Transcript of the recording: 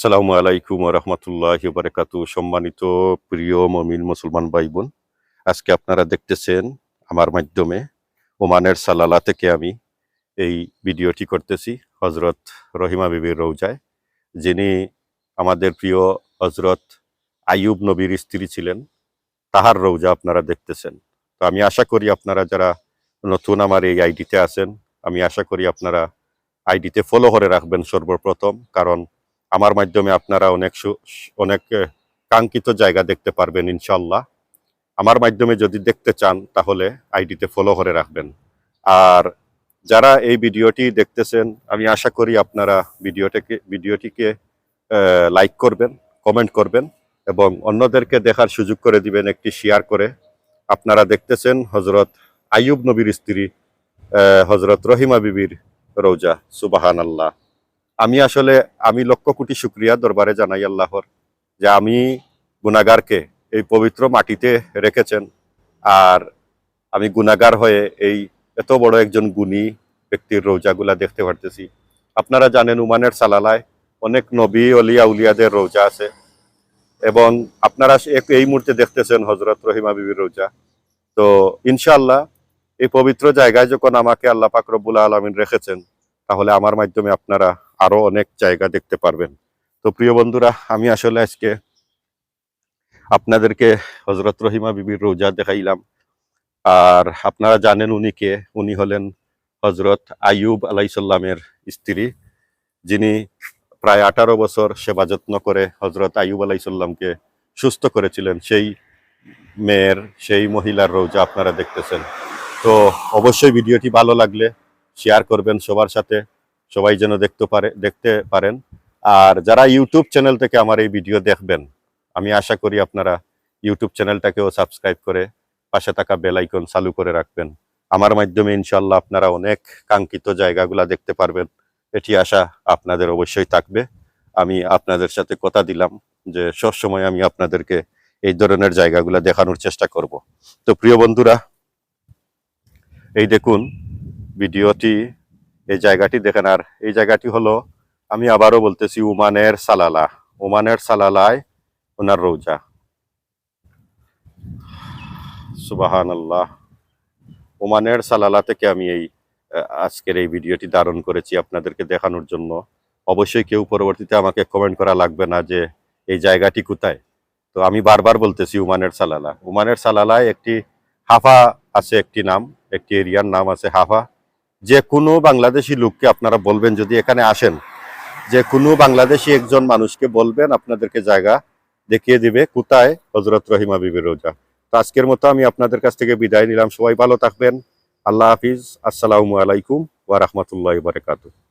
আসসালামু আলাইকুম রহমতুল্লাহ বারকাতু সম্মানিত প্রিয় মমিন মুসলমান ভাই বোন আজকে আপনারা দেখতেছেন আমার মাধ্যমে ওমানের সালালা থেকে আমি এই ভিডিওটি করতেছি হজরত রহিমা বিবির রৌজায় যিনি আমাদের প্রিয় হজরত আইয়ুব নবীর স্ত্রী ছিলেন, তাহার রৌজা আপনারা দেখতেছেন। তো আমি আশা করি আপনারা যারা নতুন আমার এই আইডিতে আছেন, আমি আশা করি আপনারা আইডিতে ফলো করে রাখবেন সর্বপ্রথম, কারণ আমার মাধ্যমে আপনারা অনেক অনেক কাঙ্ক্ষিত জায়গা দেখতে পারবেন ইনশাল্লাহ আমার মাধ্যমে যদি দেখতে চান, তাহলে আইডিতে ফলো করে রাখবেন। আর যারা এই ভিডিওটি দেখতেছেন, আমি আশা করি আপনারা ভিডিওটাকে, ভিডিওটিকে লাইক করবেন কমেন্ট করবেন, এবং অন্যদেরকে দেখার সুযোগ করে দিবেন, একটি শেয়ার করে। আপনারা দেখতেছেন হজরত আইয়ুব নবীর স্ত্রী হজরত রহিমা বিবির রৌজা সুবাহান আল্লাহ আমি আসলে, আমি লক্ষ কোটি শুক্রিয়া দরবারে জানাই আল্লাহর যে আমি গুনাগারকে এই পবিত্র মাটিতে রেখেছেন। আর আমি গুনাগার হয়ে এই এত বড় একজন গুণী ব্যক্তির রোজাগুলা দেখতে পারতেছি। আপনারা জানেন উমানের সালালায় অনেক নবী অলিয়া উলিয়াদের রোজা আছে। এবং আপনারা এই মুহূর্তে দেখতেছেন হজরত রহিমা বিবির রোজা। তো ইনশাআল্লাহ এই পবিত্র জায়গায় যখন আমাকে আল্লাহ পাক আলমিন রেখেছেন, তাহলে আমার মাধ্যমে আপনারা আরও অনেক জায়গা দেখতে পারবেন। তো প্রিয় বন্ধুরা, আমি আসলে আজকে আপনাদেরকে হজরত রহিমা বিবির রোজা দেখাইলাম। আর আপনারা জানেন উনি কে? উনি হলেন হজরত আইয়ুব আলাইসাল্লামের স্ত্রী, যিনি প্রায় আঠারো বছর সেবা যত্ন করে হজরত আইয়ুব আলাইসাল্লামকে সুস্থ করেছিলেন। সেই মেয়ের, সেই মহিলার রোজা আপনারা দেখতেছেন। তো অবশ্যই ভিডিওটি ভালো লাগলে শেয়ার করবেন সবার সাথে। সবাই যেন দেখতে পারে, দেখতে পারেন। আর যারা ইউটিউব চ্যানেল থেকে আমার এই ভিডিও দেখবেন, আমি আশা করি আপনারা ইউটিউব চ্যানেলটাকেও সাবস্ক্রাইব করে পাশে থাকা বেল আইকন চালু করে রাখবেন। আমার মাধ্যমে ইনশাল্লাহ আপনারা অনেক কাঙ্ক্ষিত জায়গাগুলা দেখতে পারবেন। এটি আশা আপনাদের অবশ্যই থাকবে। আমি আপনাদের সাথে কথা দিলাম যে সবসময় আমি আপনাদেরকে এই ধরনের জায়গাগুলা দেখানোর চেষ্টা করব। তো প্রিয় বন্ধুরা, এই দেখুন ভিডিওটি এই জায়গাটি দেখেন, আর এই জায়গাটি হলো আমি আবারও বলতেছি উমানের সালালা। ওমানের সালালায় ওনার রৌজা। সুবাহান আল্লাহ ওমানের সালালা থেকে আমি এই আজকের এই ভিডিওটি ধারণ করেছি আপনাদেরকে দেখানোর জন্য। অবশ্যই কেউ পরবর্তীতে আমাকে কমেন্ট করা লাগবে না যে এই জায়গাটি কোথায়। তো আমি বারবার বলতেছি উমানের সালালা। উমানের সালালায় একটি হাফা আছে, একটি নাম, একটি এরিয়ার নাম আছে হাফা। যে কোনো বাংলাদেশি লোককে আপনারা বলবেন, যদি এখানে আসেন, যে কোনো বাংলাদেশি একজন মানুষকে বলবেন, আপনাদেরকে জায়গা দেখিয়ে দিবে। কোথায়? হজরত রহিমা বিবির রোজা। তো আজকের মতো আমি আপনাদের কাছ থেকে বিদায় নিলাম। সবাই ভালো থাকবেন। আল্লাহ হাফিজ। আসসালামু আলাইকুম ওয়া বারাকাতুহু।